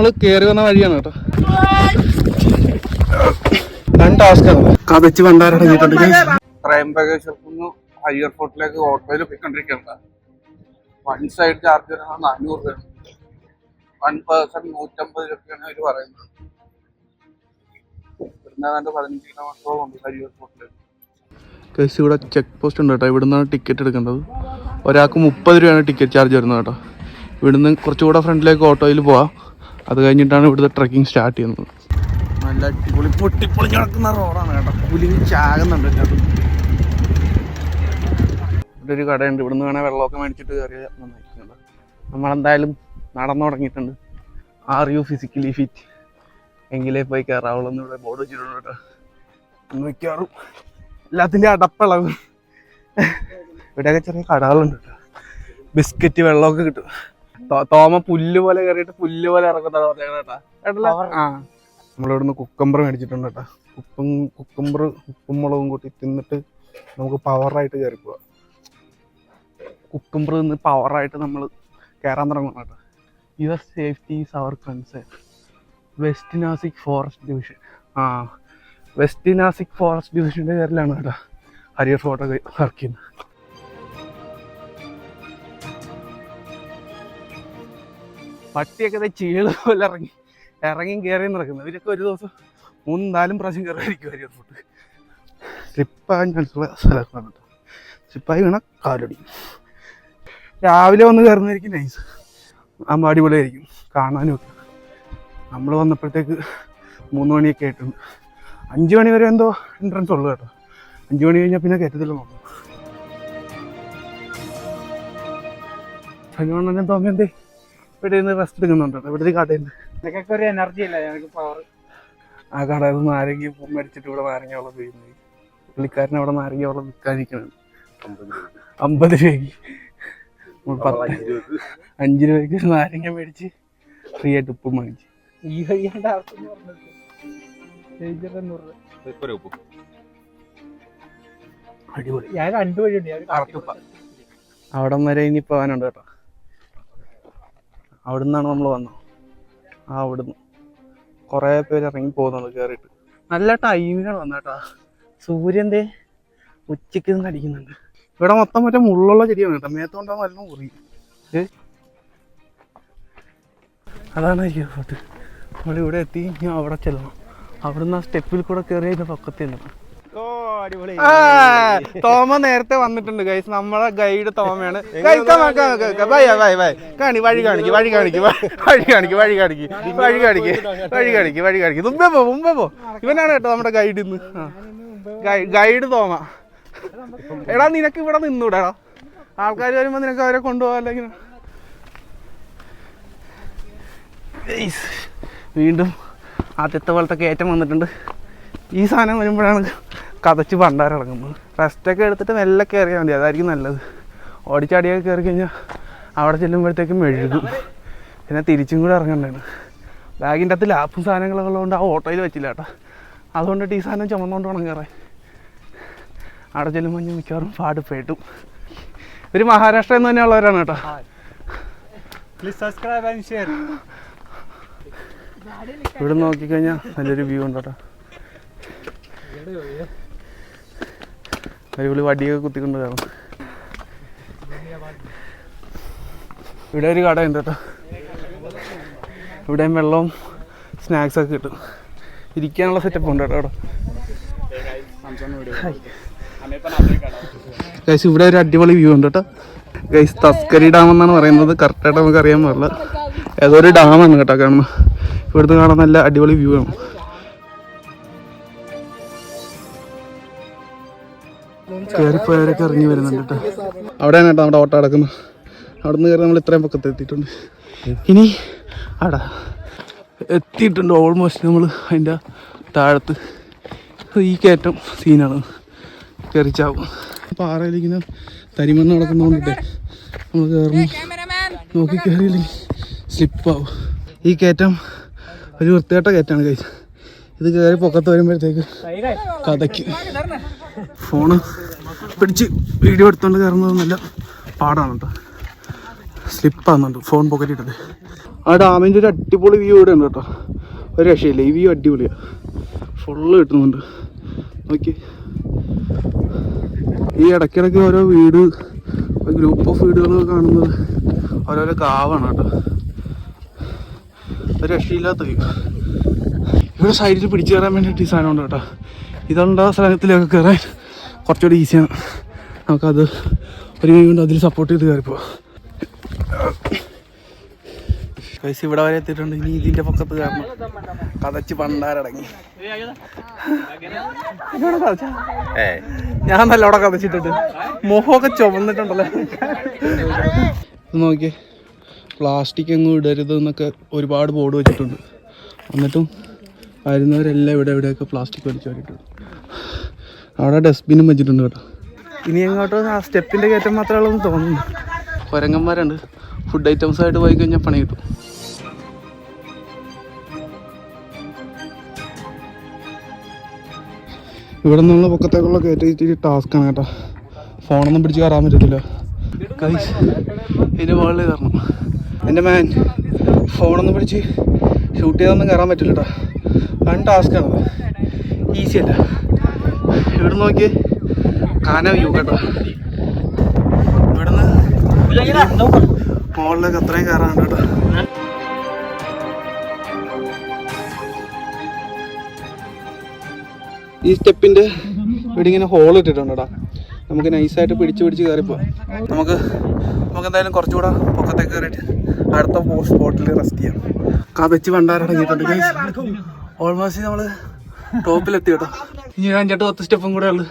നമ്മൾ കേറി വന്ന വഴിയാണ് കേട്ടോ. രണ്ട് ടാസ്ക് കതച്ച് ഭണ്ഡാരടങ്ങിയിട്ടുണ്ട് ത്രയംബകേശ്വരത്തുനിന്ന് ഹയ്യർ ഫോർട്ടിലേക്ക് ഓട്ടോയിൽ പോയിക്കൊണ്ടിരിക്കുന്നത് വൺ സൈഡ് ചാർജ് വരുന്നത് നാനൂറ് രൂപയാണ്. വൺ പേഴ്സൺ നൂറ്റമ്പത് രൂപയാണ് അവർ പറയുന്നത്. ഇവിടുന്ന് പതിനഞ്ച് കിലോമീറ്ററോളം ഉണ്ട് ഹയ്യർ ഫോർട്ടിലേക്ക്. കേസ് ഇവിടെ ചെക്ക് പോസ്റ്റ് ഉണ്ട് കേട്ടോ. ഇവിടുന്നാണ് ടിക്കറ്റ് എടുക്കേണ്ടത്. ഒരാൾക്ക് മുപ്പത് രൂപയാണ് ടിക്കറ്റ് ചാർജ് വരുന്നത് കേട്ടോ. ഇവിടുന്ന് കുറച്ചുകൂടെ ഫ്രണ്ടിലേക്ക് ഓട്ടോയിൽ പോവാം. അത് കഴിഞ്ഞിട്ടാണ് ഇവിടുത്തെ ട്രക്കിംഗ് സ്റ്റാർട്ട് ചെയ്യുന്നത്. നല്ല അടിപൊളി പൊട്ടിപ്പൊളിഞ്ഞ് നടക്കുന്ന റോഡാണ് കേട്ടോ. പുലി ചാകുന്നുണ്ട്. ഇവിടെ ഒരു കടയുണ്ട്. ഇവിടുന്ന് വേണേൽ വെള്ളമൊക്കെ മേടിച്ചിട്ട് കയറിയ നമ്മളെന്തായാലും നടന്നു തുടങ്ങിയിട്ടുണ്ട്. ആർ യു ഫിസിക്കലി ഫിറ്റ് എങ്കിലേ പോയി കയറാവുള്ളൂ എന്ന് ഇവിടെ ബോർഡ് വെച്ചിട്ടുണ്ട് കേട്ടോ. മിക്കവാറും എല്ലാത്തിന്റെ അടപ്പിളവ്. ഇവിടെയൊക്കെ ചെറിയ കടകളുണ്ട് കേട്ടോ. ബിസ്ക്കറ്റ് വെള്ളമൊക്കെ കിട്ടും. തോമ പുല്ല് പോലെ കയറിയിട്ട് പുല്ല് പോലെ ഇറക്കുന്നതാണ് പറഞ്ഞത് കേട്ടാ. കേട്ടല്ലോ? ആ. നമ്മളിവിടുന്ന് കുക്കമ്പർ മേടിച്ചിട്ടുണ്ട് കേട്ടാ. ഉപ്പും കുക്കമ്പർ ഉപ്പും മുളകും കൂട്ടി തിന്നിട്ട് നമുക്ക് പവറായിട്ട് കയറി പോവാം. കുക്കമ്പർ നിന്ന് പവറായിട്ട് നമ്മൾ കയറാൻ തുടങ്ങണം കേട്ടോ. Your safety is our concern west Nashik forest division ആ. വെസ്റ്റ് നാസിക് ഫോറസ്റ്റ് ഡിവിഷന്റെ പേരിലാണ് കേട്ടോ. ഹരിയർ ഫോട്ടോ വർക്ക് ചെയ്യുന്നത് പട്ടിയൊക്കെ ചീൾ പോലെ ഇറങ്ങി ഇറങ്ങി കയറി നടക്കുന്നത് ഇവരൊക്കെ ഒരു ദിവസം മൂന്നും നാലും പ്രാവശ്യം കയറിയിരിക്കും ഹരിയർ ഫോർട്ട് സ്ലിപ്പാകാൻ ചാൻസുള്ള സ്ഥലമാണ് കേട്ടോ വീണ കാലടി. രാവിലെ വന്ന് കയറുന്നതായിരിക്കും നൈസ് ആകുമ്പോൾ അടിപൊളിയായിരിക്കും. കാണാനും ഒക്കെ. നമ്മൾ വന്നപ്പോഴത്തേക്ക് മൂന്ന് മണിയൊക്കെ ആയിട്ടുണ്ട്. അഞ്ച് മണി വരെ എന്തോ എൻട്രൻസ് ഉള്ളു കേട്ടോ. അഞ്ച് മണി കഴിഞ്ഞാൽ പിന്നെ കയറ്റത്തില്ല നോക്കും. സജീവണ്ണനും തോന്നിയെന്തേ ഇവിടെ നിന്ന് റെസ്റ്റ് എടുക്കുന്നുണ്ട് ഇവിടെ ഒരു കടയുണ്ട് നിനക്കൊക്കെ ഒരു എനർജി ഇല്ല? ഞങ്ങൾക്ക് പവർ ആ കടയിൽ നിന്ന് നാരങ്ങ പൂ മേടിച്ചിട്ട് ഇവിടെ നാരങ്ങ വെള്ളം വീഴുന്നത് പുള്ളിക്കാരൻ അവിടെ നാരങ്ങ വെള്ളം വിൽക്കാതിരിക്കണം അമ്പത് രൂപയ്ക്ക്. അഞ്ച് രൂപയ്ക്ക് നാരങ്ങ മേടിച്ച് ഫ്രീ ആയിട്ട് ഉപ്പും വാങ്ങിച്ചു ഈ അടിപൊളി. ഞാൻ രണ്ടു വഴിയുണ്ട്. അവിടെ വരെ ഇനി പോകാനുണ്ട് കേട്ടോ. അവിടെ നിന്നാണ് നമ്മൾ വന്നത്. ആ അവിടുന്ന് കുറേ പേര് ഇറങ്ങി പോകുന്നുണ്ട് കയറിയിട്ട് നല്ല ടൈമിനാണ് വന്നത് കേട്ടോ. സൂര്യന്റെ ഉച്ചയ്ക്ക് നിന്ന് അടിക്കുന്നുണ്ട്. ഇവിടെ മൊത്തം മറ്റേ മുള്ളുള്ള ചെടിയാണ് കേട്ടോ. മേത്തോണ്ടാ നല്ല മുറി അതാണ് ഫോട്ട് നമ്മളിവിടെ എത്തി ഞാൻ അവിടെ ചെല്ലണം. അവിടുന്ന് ആ സ്റ്റെപ്പിൽ കൂടെ കയറി അതിന്റെ ആ, തോമ നേരത്തെ വന്നിട്ടുണ്ട് ഗൈസ് നമ്മളെ ഗൈഡ് തോമയാണ്. ബൈ ബൈ ബൈ കാണി വഴി കാണിക്ക് വഴി കാണിക്ക് വഴി കാണിക്ക് വഴി കാണിക്ക് വഴി കാണിക്ക് വഴി കാണിക്ക് വഴി കാണിക്ക് മുമ്പേ പോ മുമ്പേ പോ. ഇവനാണ് കേട്ടോ നമ്മുടെ ഗൈഡ് ഇന്ന്. ഗൈഡ് തോമ. എടാ നിനക്ക് ഇവിടെ നിന്നൂടാ ആൾക്കാർ വരുമ്പോ നിനക്ക് അവരെ കൊണ്ടുപോകാല്ലോ ഇങ്ങനെ വീണ്ടും ആദ്യത്തെ പോലത്തെ കയറ്റം വന്നിട്ടുണ്ട്. ഈ സാധനം വരുമ്പോഴാണ് കതച്ച് പണ്ടാരിറങ്ങുന്നത് റെസ്റ്റൊക്കെ എടുത്തിട്ട് മെല്ലെ കയറിയാൽ മതി അതായിരിക്കും നല്ലത്. ഓടിച്ചാടിയൊക്കെ കയറി കഴിഞ്ഞാൽ അവിടെ ചെല്ലുമ്പോഴത്തേക്കും മെഴുകും. പിന്നെ തിരിച്ചും കൂടെ ഇറങ്ങണ്ടാണ്. ബാഗിന്റെ അകത്ത് ലാപ്പും സാധനങ്ങളൊക്കെ ഉള്ളതുകൊണ്ട് ആ ഓട്ടോയിൽ വെച്ചില്ല കേട്ടോ. അതുകൊണ്ടിട്ട് ഈ സാധനം ചുമന്നുകൊണ്ട് ഉണങ്ങേറെ അവിടെ ചെല്ലുമ്പോൾ ഞാൻ മിക്കവാറും പാട് പേട്ടും ഒരു മഹാരാഷ്ട്ര എന്ന് തന്നെയുള്ളവരാണ് കേട്ടോ. പ്ലീസ് സബ്സ്ക്രൈബ് ആൻഡ് ഷെയർ ഇവിടെ നോക്കിക്കഴിഞ്ഞാൽ നല്ലൊരു വ്യൂ ഉണ്ട് കേട്ടോ. അടിപൊളി വടിയൊക്കെ കുത്തിക്കൊണ്ട് കയറും ഇവിടെ ഒരു കട ഉണ്ട് കേട്ടോ. ഇവിടെയും വെള്ളവും സ്നാക്സ് ഒക്കെ കിട്ടും. ഇരിക്കാനുള്ള സെറ്റപ്പ് ഉണ്ട് കേട്ടോ അവിടെ. ഗൈസ് ഇവിടെ ഒരു അടിപൊളി വ്യൂ ഉണ്ട് കേട്ടോ. ഗൈസ് തസ്കരി ഡാം എന്നാണ് പറയുന്നത്. കറക്റ്റായിട്ട് നമുക്ക് അറിയാൻ പാടില്ല. ഏതോ ഒരു ഡാമാണ് കേട്ടോ കാണുന്നത്. ഇവിടുന്ന് കാണാൻ നല്ല അടിപൊളി വ്യൂ ആണ്. കയറിപ്പോയവരൊക്കെ ഇറങ്ങി വരുന്നുണ്ട് കേട്ടോ അവിടെയാണ് കേട്ടോ നമ്മുടെ ഓട്ടോ അടക്കുന്നത് അവിടെ നിന്ന് കയറി നമ്മൾ ഇത്രയും പക്കത്ത് എത്തിയിട്ടുണ്ട്. ഇനി അവിടെ എത്തിയിട്ടുണ്ട് ഓൾമോസ്റ്റ് നമ്മൾ അതിന്റെ താഴത്ത്. ഈ കയറ്റം സീനാണ് കയറിച്ചാവും ചാവും. പാറയിലിങ്ങനെ തരിമണ്ണ് നടക്കുന്നതുകൊണ്ടിട്ടേ നമ്മൾ കയറുന്നു നോക്കി കയറിയില്ലെങ്കിൽ സ്ലിപ്പാവും ഈ കയറ്റം ഒരു വൃത്തികെട്ട കയറ്റാണ് കഴിച്ച് ഇത് കയറി പൊക്കത്ത് വരുമ്പോഴത്തേക്ക് കഥയ്ക്ക്. ഫോണ് പിടിച്ച് വീഡിയോ എടുത്തോണ്ട് കയറുന്നതൊന്നുമല്ല. പാടാണ് കേട്ടോ സ്ലിപ്പാകുന്നുണ്ട് ഫോൺ പോക്കറ്റിട്ടത് ആ ഡാമിന്റെ ഒരു അടിപൊളി വ്യൂ ഇവിടെ ഉണ്ട് കേട്ടോ. ഒരു രക്ഷയില്ല. ഈ വ്യൂ അടിപൊളിയാണ് ഫുള്ള് കിട്ടുന്നുണ്ട്. നോക്കി. ഈ ഇടയ്ക്കിടയ്ക്ക് ഓരോ വീട് ഗ്രൂപ്പ് ഓഫ് വീടുകൾ കാണുന്നത് ഓരോരോ കാവാണ് കേട്ടോ. ഒരു രക്ഷയില്ലാത്ത വ്യൂ ഇവിടെ സൈഡിൽ പിടിച്ചു കയറാൻ വേണ്ടിയിട്ട് ഈ സാധനം ഉണ്ട് കേട്ടോ. ഇതുണ്ട് സ്ഥലത്തിലൊക്കെ കയറാൻ. കുറച്ചുകൂടി ഈസിയാണ് നമുക്കത് ഒരു കൈ കൊണ്ട് അതിൽ സപ്പോർട്ട് ചെയ്ത് കയറിപ്പോ. പൈസ ഇവിടെ വരെ എത്തിയിട്ടുണ്ട്. ഇനി ഇതിന്റെ പൊക്കത്ത് കാരണം കതച്ച് പണ്ടാരടങ്ങി? ഞാൻ നല്ല അവിടെ കതച്ചിട്ടിട്ട്. മുഖമൊക്കെ ചുമന്നിട്ടുണ്ടല്ലോ ഇത് നോക്കിയേ. പ്ലാസ്റ്റിക് എങ്ങും ഇടരുത് എന്നൊക്കെ ഒരുപാട് ബോർഡ് വെച്ചിട്ടുണ്ട്. എന്നിട്ടും വരുന്നവരെല്ലാം ഇവിടെ ഇവിടെയൊക്കെ പ്ലാസ്റ്റിക് വലിച്ചു വരിട്ടുണ്ട് അവിടെ ഡസ്റ്റ്ബിനും വെച്ചിട്ടുണ്ട് കേട്ടോ. ഇനി എങ്ങോട്ടോ ആ സ്റ്റെപ്പിന്റെ കയറ്റം മാത്രമേ ഉള്ളൂ തോന്നുന്നു. കുരങ്ങന്മാരുണ്ട് ഫുഡ് ഐറ്റംസ് ആയിട്ട് പോയി കഴിഞ്ഞാൽ പണി കിട്ടും. ഇവിടെ നിന്നുള്ള പൊക്കത്തേക്കുള്ള കയറ്റി ടാസ്ക്കാണ് കേട്ടോ. ഫോണൊന്നും പിടിച്ച് കയറാൻ പറ്റത്തില്ല. കൈസ് ഇതിന്റെ മുകളിൽ കയറണം. എന്റെ മാൻ ഫോണൊന്നും പിടിച്ച് ഷൂട്ട് ചെയ്തൊന്നും കയറാൻ പറ്റില്ല കേട്ടോ. വൺ ടാസ്ക്കാണ് ഈസി അല്ല. ഇവിടെ നോക്കി കാന വ്യൂ കേട്ടോ. ഇവിടുന്ന് മുകളിലേക്ക് അത്രയും കയറാണ് കേട്ടോ. ഈ സ്റ്റെപ്പിന്റെ ഇവിടെ ഇങ്ങനെ ഹോൾ ഇട്ടിട്ടുണ്ട് നമുക്ക് നൈസായിട്ട് പിടിച്ച് പിടിച്ച് കയറിപ്പോ നമുക്ക് നമുക്ക് എന്തായാലും കുറച്ചുകൂടെ പൊക്കത്തേക്ക് കയറിയിട്ട് അടുത്ത സ്പോട്ടിൽ റെസ്റ്റ് ചെയ്യാം. കവച്ച് വണ്ടാരടങ്ങിയിട്ടുണ്ട് ഓൾമോസ്റ്റ് നമ്മൾ ടോപ്പിലെത്തി കേട്ടോ. ഇനി അഞ്ചെട്ട് പത്ത് സ്റ്റെപ്പും കൂടെ ഉള്ളു.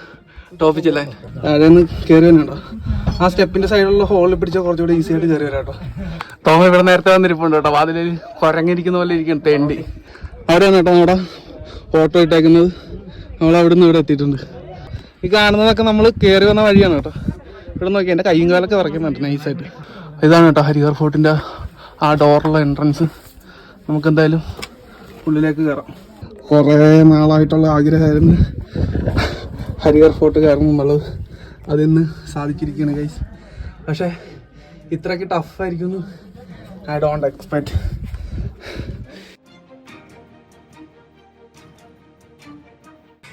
ടോപ്പിൽ ചെല്ലാൻ. താഴെ നിന്ന് കയറി തന്നെയുണ്ടോ ആ സ്റ്റെപ്പിന്റെ സൈഡിലുള്ള ഹോളിൽ പിടിച്ചാൽ കുറച്ചുകൂടി ഈസി ആയിട്ട് കയറി വരാം കേട്ടോ തോമ ഇവിടെ നേരത്തെ വന്നിരിപ്പുണ്ട് കേട്ടോ. അതിൽ കുരങ്ങിരിക്കുന്ന പോലെ ഇരിക്കും തെണ്ടി. അവിടെയാണ് കേട്ടോ നമ്മുടെ ഫോട്ടോ ഇട്ടേക്കുന്നത്? നമ്മൾ അവിടെ നിന്ന് ഇവിടെ എത്തിയിട്ടുണ്ട്. ഈ കാണുന്നതൊക്കെ നമ്മൾ കയറി വന്ന വഴിയാണ് കേട്ടോ. ഇവിടെ നോക്കി എന്റെ കയ്യും കാലൊക്കെ വിറയ്ക്കുന്നുണ്ട് നൈസായിട്ട് ഇതാണ് കേട്ടോ ഹരിഹർ ഫോർട്ടിന്റെ ആ ഡോറുള്ള എൻട്രൻസ് നമുക്ക് എന്തായാലും ഉള്ളിലേക്ക് കയറാം കുറേ നാളായിട്ടുള്ള ആഗ്രഹമായിരുന്നു. ഹരിഹർ ഫോർട്ട് കയറണം എന്നുള്ളത് അതിന്ന് സാധിച്ചിരിക്കുകയാണ് ഗൈസ് പക്ഷേ ഇത്രയ്ക്ക് ടഫായിരിക്കും ഐ ഡോണ്ട് എക്സ്പെക്ട്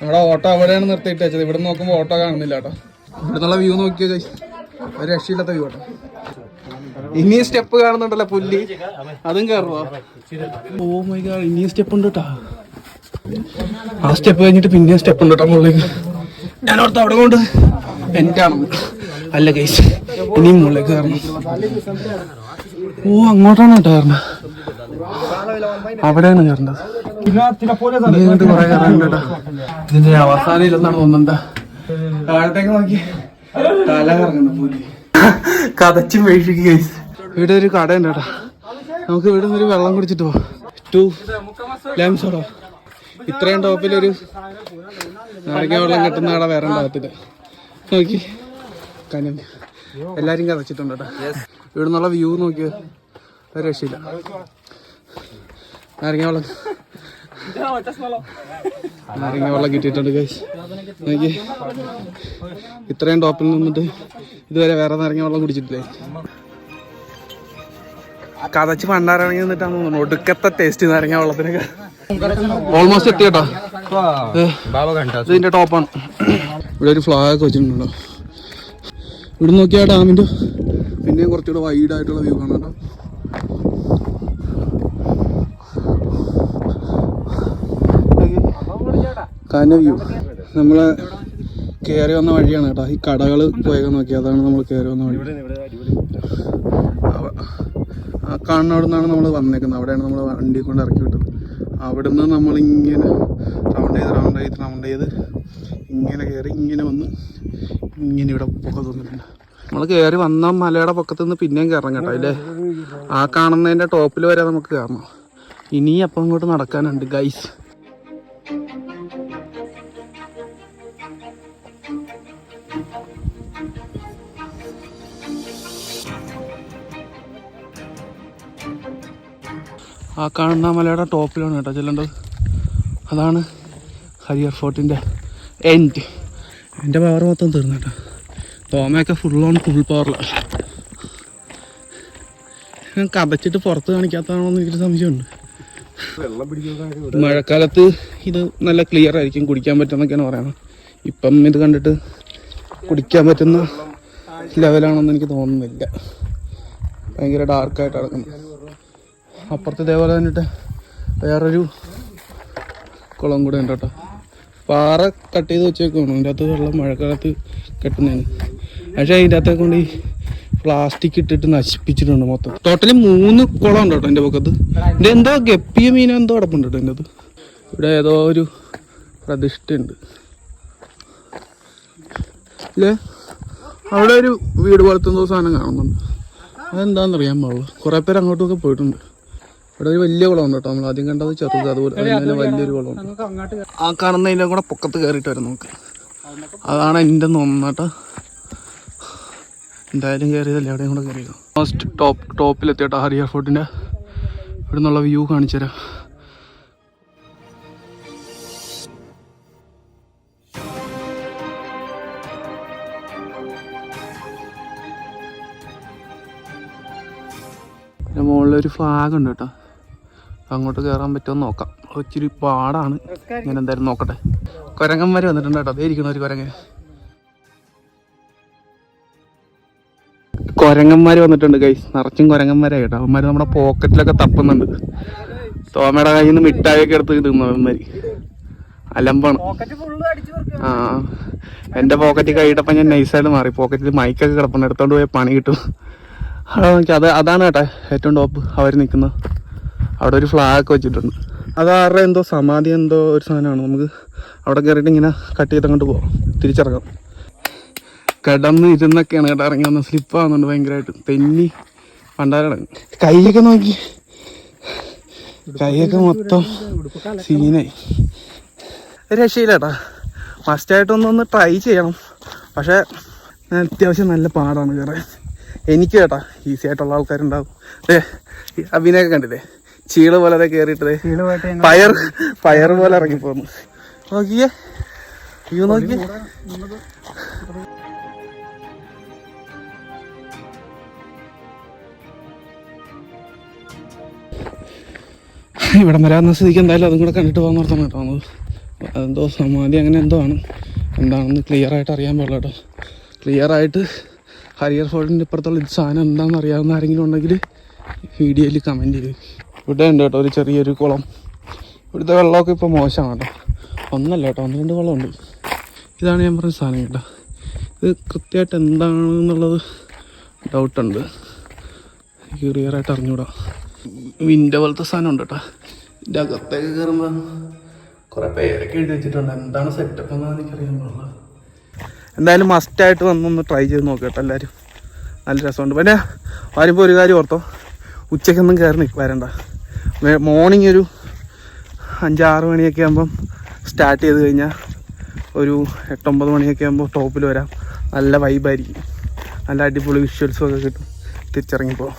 നമ്മുടെ ഓട്ടോ അവിടെയാണ് നിർത്തിയിട്ട് വെച്ചത്. ഇവിടെ നോക്കുമ്പോൾ ഓട്ടോ കാണുന്നില്ല കേട്ടോ. ഇവിടുന്നുള്ള വ്യൂ നോക്കിയോ ഗൈസ് ഒരു രക്ഷയില്ലാത്ത വ്യൂ കേട്ടോ ഇനിയും സ്റ്റെപ്പ് കാണുന്നുണ്ടല്ലോ പുല്ലി. അതും കയറുമോ ഓ മൈ ഗാഡ് ഇനിയും സ്റ്റെപ്പ് ഉണ്ട് കേട്ടോ ആ സ്റ്റെപ്പ് കഴിഞ്ഞിട്ട് പിന്നെ സ്റ്റെപ്പ് ഉണ്ട് കേട്ടോ മുകളിലേക്ക്. ഞാൻ ഓർത്ത് അവിടെ കൊണ്ട്? എനിക്കാണെന്ന് അല്ല കേസ് ഇനിയും മുകളിലേക്ക് കയറണം. ഓ അങ്ങോട്ടാണ് കേട്ടോ കയറണത് അവിടെയാണ് കയറേണ്ടത്. ഇനി ഇങ്ങോട്ട് കുറെ കയറാനുണ്ട് കേട്ടോ. ഇതിന്റെ അവസാനം ഇല്ലെന്നാണ് തോന്നുന്നത് താഴത്തേക്ക് നോക്കി. തല കറങ്ങുന്നു പോലെ കതച്ചും വീഴ്ചക്ക് കേസ് ഇവിടെ ഒരു കടയുണ്ട് കേട്ടോ. നമുക്ക് ഇവിടെ നിന്നൊരു വെള്ളം കുടിച്ചിട്ട് പോവാം. ടു ലാംസോടോ ഇത്രയും ടോപ്പിലൊരു നാരങ്ങ വെള്ളം കിട്ടുന്ന കട വേറെ ഉണ്ടാകത്തില്ല നോക്കി. കനം. എല്ലാരും കതച്ചിട്ടുണ്ട് കേട്ടോ. ഇവിടെ നിന്നുള്ള വ്യൂ നോക്കിയോ. ഒരു രക്ഷയില്ല. നാരങ്ങ വെള്ളം. നാരങ്ങ വെള്ളം കിട്ടിയിട്ടുണ്ട് ഗൈസ് നോക്കി. ഇത്രയും ടോപ്പിൽ നിന്നിട്ട് ഇതുവരെ വേറെ നാരങ്ങ വെള്ളം കുടിച്ചിട്ടില്ലേ? കതച്ച് പണ്ടാരണെങ്കിൽ നിന്നിട്ടാണ് തോന്നുന്നു. ഒടുക്കത്തെ ടേസ്റ്റ് നാരങ്ങ വെള്ളത്തിനൊക്കെ. ഓൾമോസ്റ്റ് എത്തിയട്ടാ. ഇതിന്റെ ടോപ്പാണ്. ഇവിടെ ഒരു ഫ്ലാഗ് വെച്ചിട്ടുണ്ടോ. ഇവിടെ നോക്കിയാ ഡാമിന്റെ പിന്നെയും കുറച്ചുകൂടെ വൈഡ് ആയിട്ടുള്ള വ്യൂ കാണാം കേട്ടോ. കാന വ്യൂ നമ്മളെ കയറി വന്ന വഴിയാണ് കേട്ടോ. ഈ കടകൾ പോയൊക്കെ നോക്കി അതാണ് നമ്മൾ കയറി വന്ന വഴി. ആ കാണുന്ന അവിടെ നിന്നാണ് നമ്മൾ വന്നേക്കുന്നത്. അവിടെയാണ് നമ്മൾ വണ്ടി കൊണ്ട് ഇറക്കി വിട്ടത്. അവിടെ നമ്മൾ നമ്മളിങ്ങനെ റൗണ്ട് ചെയ്ത് റൗണ്ട് ചെയ്ത് റൗണ്ട് ചെയ്ത് ഇങ്ങനെ കയറി ഇങ്ങനെ വന്ന് ഇങ്ങനെ ഇവിടെ പൊക്കത്ത് വന്നിട്ടുണ്ട് നമ്മൾ കയറി വന്ന മലയുടെ പൊക്കത്ത് നിന്ന് പിന്നെയും കയറണം കേട്ടോ അല്ലേ? ആ കാണുന്നതിന്റെ ടോപ്പിൽ വരെ നമുക്ക് കയറണം ഇനി അപ്പം ഇങ്ങോട്ട് നടക്കാനുണ്ട് ഗൈസ് ആ കാണുന്ന മലയുടെ ടോപ്പിലാണ് കേട്ടോ ചെല്ലേണ്ടത്. അതാണ് ഹരിയർ ഫോർട്ടിന്റെ എൻഡ് എന്റെ പവർ മൊത്തം തീർന്നു കേട്ടോ. തോമയൊക്കെ ഫുൾ ഓൺ ഫുൾ പവറിലാണ് ഞാൻ കതച്ചിട്ട് പുറത്ത് കാണിക്കാത്തതാണോ എന്ന് എനിക്കൊരു സംശയമുണ്ട്. മഴക്കാലത്ത് ഇത് നല്ല ക്ലിയർ ആയിരിക്കും കുടിക്കാൻ പറ്റുന്നൊക്കെയാണ് പറയുന്നത്. ഇപ്പം ഇത് കണ്ടിട്ട് കുടിക്കാൻ പറ്റുന്ന ലെവലാണെന്ന് എനിക്ക് തോന്നുന്നില്ല. ഭയങ്കര ഡാർക്കായിട്ട് കിടക്കുന്നു അപ്പുറത്ത് ഇതേപോലെ തന്നിട്ട് വേറൊരു കുളം കൂടെ ഉണ്ട് കേട്ടോ. പാറ കട്ട് ചെയ്ത് വെച്ചേക്കാണ് അതിന്റെ അകത്ത് വെള്ളം മഴക്കാലത്ത് കെട്ടുന്നതാണ്. പക്ഷേ അതിന്റെ അകത്തെ കൊണ്ട് ഈ പ്ലാസ്റ്റിക് ഇട്ടിട്ട് നശിപ്പിച്ചിട്ടുണ്ട് മൊത്തം. ടോട്ടലി മൂന്ന് കുളം ഉണ്ട് കേട്ടോ എന്റെ പക്കത്ത്. ഇത് എന്തോ ഗപ്പിയ മീൻ എന്തോ കിടപ്പുണ്ട് കേട്ടോ എന്റെ അത് ഇവിടെ ഏതോ ഒരു പ്രതിഷ്ഠയുണ്ട് അല്ലേ അവിടെ ഒരു വീട് പോലത്തെ എന്തോ സാധനം കാണുന്നുണ്ട്. അതെന്താണെന്നറിയാൻ പാടുള്ളൂ കുറേ പേര് അങ്ങോട്ടൊക്കെ പോയിട്ടുണ്ട്. ഇവിടെ ഒരു വലിയ കുളം ഉണ്ട് കേട്ടോ. നമ്മൾ ആദ്യം കണ്ടത് ചെറുത് അതുപോലെ അതിന് വലിയൊരു കുളമുണ്ട്. ആ കാണുന്നതിന്റെ കൂടെ പൊക്കത്ത് കയറിയിട്ട് വരും നമുക്ക്. അതാണ് എന്റെ തോന്നുന്നത് കേട്ടോ. എന്തായാലും കയറിയതല്ലേ അവിടെയും കൂടെ കയറിയത് ഫസ്റ്റ് ടോപ്പ് ടോപ്പിലെത്തിയട്ടോ ഹരിയർ ഫോർട്ടിന്റെ ഇവിടെ നിന്നുള്ള വ്യൂ കാണിച്ചു തരാം. മുകളിലൊരു ഫ്ലാഗ് ഉണ്ട് കേട്ടോ. അങ്ങോട്ട് കയറാൻ പറ്റുമോ നോക്കാം. ഇച്ചിരി പാടാണ്. ഞാൻ എന്തായാലും നോക്കട്ടെ. കുരങ്ങന്മാർ വന്നിട്ടുണ്ട് കേട്ടോ. അതേ ഇരിക്കണ ഒരു കുരങ്ങൻ. കുരങ്ങന്മാർ വന്നിട്ടുണ്ട് കൈ നിറച്ചും കുരങ്ങന്മാരായി കേട്ടോ. അവന്മാർ നമ്മുടെ പോക്കറ്റിലൊക്കെ തപ്പുന്നുണ്ട്. തോമയുടെ കയ്യിൽ നിന്ന് മിഠായിയൊക്കെ എടുത്ത് തിന്നു അവന്മാർ അലമ്പാണ്. ആ എന്റെ പോക്കറ്റ് കഴിയിട്ടപ്പോ ഞാൻ നൈസായിട്ട് മാറി. പോക്കറ്റിൽ മൈക്കൊക്കെ കിടപ്പുണ്ട്. എടുത്തോണ്ട് പോയി പണി കിട്ടും. അത് അതാണ് കേട്ടെ ഏറ്റവും ടോപ്പ് അവർ നിൽക്കുന്നത്. അവിടെ ഒരു ഫ്ലാഗ് വെച്ചിട്ടുണ്ട്. അത് ആരുടെ എന്തോ സമാധി എന്തോ ഒരു സാധനമാണ്. നമുക്ക് അവിടെ കയറിയിട്ട് ഇങ്ങനെ കട്ട് ചെയ്ത് അങ്ങോട്ട് പോവാം. തിരിച്ചിറങ്ങാം. കിടന്ന് ഇരുന്നൊക്കെയാണ് കേട്ടോ ഇറങ്ങി സ്ലിപ്പ് സ്ലിപ്പാകുന്നുണ്ട് ഭയങ്കരമായിട്ട്. തെന്നി പണ്ടാരട കൈയൊക്കെ നോക്കി. കൈയൊക്കെ മൊത്തം സീനായി. രക്ഷയില്ലേട്ടാ ആയിട്ട് ഒന്ന് ട്രൈ ചെയ്യണം. പക്ഷേ അത്യാവശ്യം നല്ല പാടാണ് കയറാൻ എനിക്ക് കേട്ടാ ഈസി ആയിട്ടുള്ള ആൾക്കാരുണ്ടാവും. അഭിനയൊക്കെ കണ്ടില്ലേ? ചീൾ പോലെ ദേ കേറിയിട്ട് പയർ ഫയർ പോലെ ഇറങ്ങി പോന്നു. നോക്കിയേ. അയ്യോ നോക്കിയേ. ഇവിടം വരാവുന്ന സ്ഥിതിക്ക് എന്തായാലും അതും കൂടെ കണ്ടിട്ട് പോകാൻ നിർത്തണം കേട്ടോ എന്തോ അതെന്തോ സമാധി അങ്ങനെ എന്തോ ആണ്. എന്താണെന്ന് ക്ലിയർ ആയിട്ട് അറിയാൻ പാടില്ല കേട്ടോ. ക്ലിയർ ആയിട്ട് ഹരിയർ ഫോൾഡിന്റെ ഇപ്പുറത്തുള്ള ഇത് സാധനം എന്താണെന്ന് അറിയാവുന്ന ആരെങ്കിലും ഉണ്ടെങ്കിൽ വീഡിയോയിൽ കമന്റ് ചെയ്ത് ഇവിടെ ഉണ്ട് കേട്ടോ ഒരു ചെറിയൊരു കുളം. ഇവിടുത്തെ വെള്ളമൊക്കെ ഇപ്പോൾ മോശമാണ് കേട്ടോ. ഒന്നല്ല കേട്ടോ ഒന്ന് രണ്ട് കുളമുണ്ട്. ഇതാണ് ഞാൻ പറഞ്ഞ സാധനം കേട്ടോ. ഇത് കൃത്യമായിട്ട് എന്താണെന്നുള്ളത് ഡൗട്ടുണ്ട് ക്ലിയറായിട്ട് അറിഞ്ഞൂടാ. വിന്റെ പോലത്തെ സാധനം ഉണ്ട് കേട്ടോ. ഇതിന്റെ അകത്തേക്ക് കയറുമ്പോൾ കുറേ പേരൊക്കെ എഴുതി വെച്ചിട്ടുണ്ട്. എന്താണ് സെറ്റപ്പ് എന്നാണ് എനിക്കറിയാൻ പാടില്ല എന്തായാലും മസ്റ്റായിട്ട് വന്നൊന്ന് ട്രൈ ചെയ്ത് നോക്കട്ടെ എല്ലാവരും നല്ല രസമുണ്ട്. പിന്നെ വരുമ്പോൾ ഒരു കാര്യം ഓർത്തോ? ഉച്ചയ്ക്കൊന്നും കയറി വരണ്ട. മോർണിംഗ് ഒരു അഞ്ചാറ് മണിയൊക്കെ ആകുമ്പം സ്റ്റാർട്ട് ചെയ്ത് കഴിഞ്ഞാൽ ഒരു എട്ടൊമ്പത് മണിയൊക്കെ ആകുമ്പോൾ ടോപ്പിൽ വരാം. നല്ല വൈബായിരിക്കും നല്ല അടിപൊളി വിഷ്വൽസും ഒക്കെ കിട്ടും. തിരിച്ചിറങ്ങിപ്പോൾ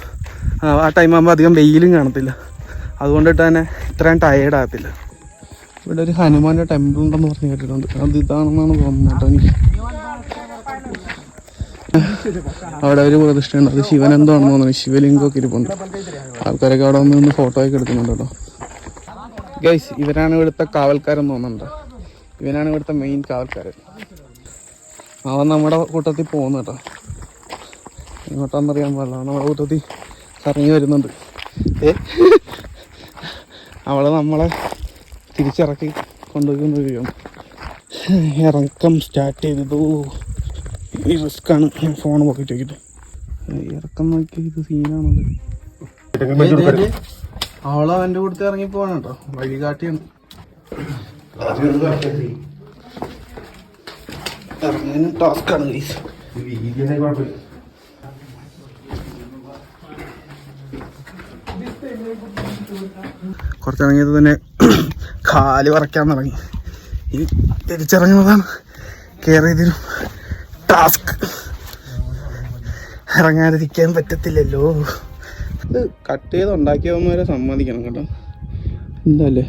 ആ ടൈം ആകുമ്പോൾ അധികം വെയിലും കാണത്തില്ല. അതുകൊണ്ടിട്ട് തന്നെ ഇത്രയും ടയേർഡാകത്തില്ല ഇവിടെ ഒരു ഹനുമാന്റെ ടെമ്പിൾ ഉണ്ടെന്ന് പറഞ്ഞ് കേട്ടിട്ടുണ്ട്. അത് ഇതാണെന്നാണ് തോന്നുന്നത് കേട്ടോ എനിക്ക്. അവിടെ ഒരു പ്രതിഷ്ഠയുണ്ട്. അത് ശിവൻ എന്താണെന്ന് തോന്നുന്നു. ശിവലിംഗമൊക്കെ ഇരിപ്പുണ്ട്. ആൾക്കാരൊക്കെ അവിടെ വന്ന് നിന്ന് ഫോട്ടോ ഒക്കെ എടുക്കുന്നുണ്ട് കേട്ടോ. ഗൈസ് ഇവരാണ് ഇവിടുത്തെ കാവൽക്കാരെന്ന് തോന്നുന്നുണ്ട്. ഇവനാണ് ഇവിടുത്തെ മെയിൻ കാവൽക്കാരൻ അവൻ നമ്മുടെ കൂട്ടത്തിൽ പോകുന്നു കേട്ടോ. എങ്ങോട്ടാണെന്നറിയാൻ പാടില്ല. നമ്മുടെ കൂട്ടത്തിൽ കറങ്ങി വരുന്നുണ്ട്. ഏ? അവൾ നമ്മളെ തിരിച്ചിറക്കി കൊണ്ടുപോയി കൊണ്ടുപോയി ഇറക്കം സ്റ്റാർട്ട് ചെയ്തതു ഈ റിസ്ക്കാണ് ഞാൻ ഫോൺ പോക്കറ്റ് ഇറക്കം നോക്കി ഇത് സീനാണത് അവൾ അവന്റെ കൂട്ടത്തിൽ ഇറങ്ങി പോവാണ് കേട്ടോ. വഴികാട്ടിയാണ്. ഇറങ്ങാനും ടാസ്ക്കാണ് ഗൈസ് കുറച്ചിറങ്ങിയത് തന്നെ കാൽ വറക്കാൻ തുടങ്ങി. ഇനി തിരിച്ചിറങ്ങുന്നതാണ്. കയറിയതിനും ടാസ്ക് ഇറങ്ങാതിരിക്കാൻ പറ്റത്തില്ലല്ലോ. ഇത് കട്ട് ചെയ്ത് ഉണ്ടാക്കിയവന്മാരെ സമ്മതിക്കണം കേട്ടോ. എന്താല്ലേ?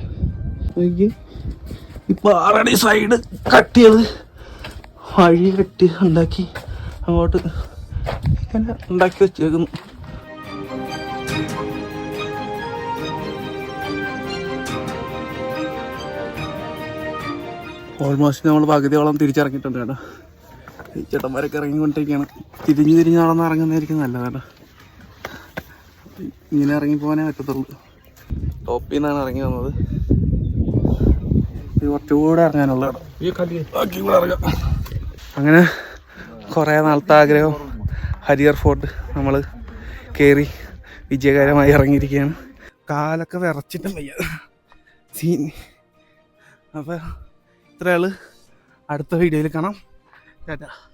ഇപ്പൊ ആറടി സൈഡ് കട്ട് ചെയ്ത് വഴി കെട്ടി ഉണ്ടാക്കി അങ്ങോട്ട് ഇങ്ങനെ ഉണ്ടാക്കി വെച്ചേക്കുന്നു. ഓൾമോസ്റ്റ് നമ്മൾ പകുതിയോളം തിരിച്ചിറങ്ങിയിട്ടുണ്ട് കേട്ടോ. ഈ ചേട്ടന്മാരൊക്കെ ഇറങ്ങിക്കൊണ്ടിരിക്കുകയാണ് തിരിഞ്ഞു തിരിഞ്ഞ് നടന്ന് ഇറങ്ങുന്നതായിരിക്കും നല്ലത് കേട്ടോ ഇങ്ങനെ ഇറങ്ങി പോകാനേ പറ്റത്തുള്ളൂ. ടോപ്പിൽ നിന്നാണ് ഇറങ്ങി വന്നത്. ഇത് കുറച്ചുകൂടെ ഇറങ്ങാനുള്ള ഇറങ്ങാം. അങ്ങനെ കുറേ നാളത്തെ ആഗ്രഹം ഹരിയർ ഫോർട്ട് നമ്മൾ കയറി വിജയകരമായി ഇറങ്ങിയിരിക്കുകയാണ്. കാലൊക്കെ വിറച്ചിട്ടും വയ്യ. സീൻ. അപ്പോൾ ഇത്രയാൾ അടുത്ത വീഡിയോയിൽ കാണാം. 对的。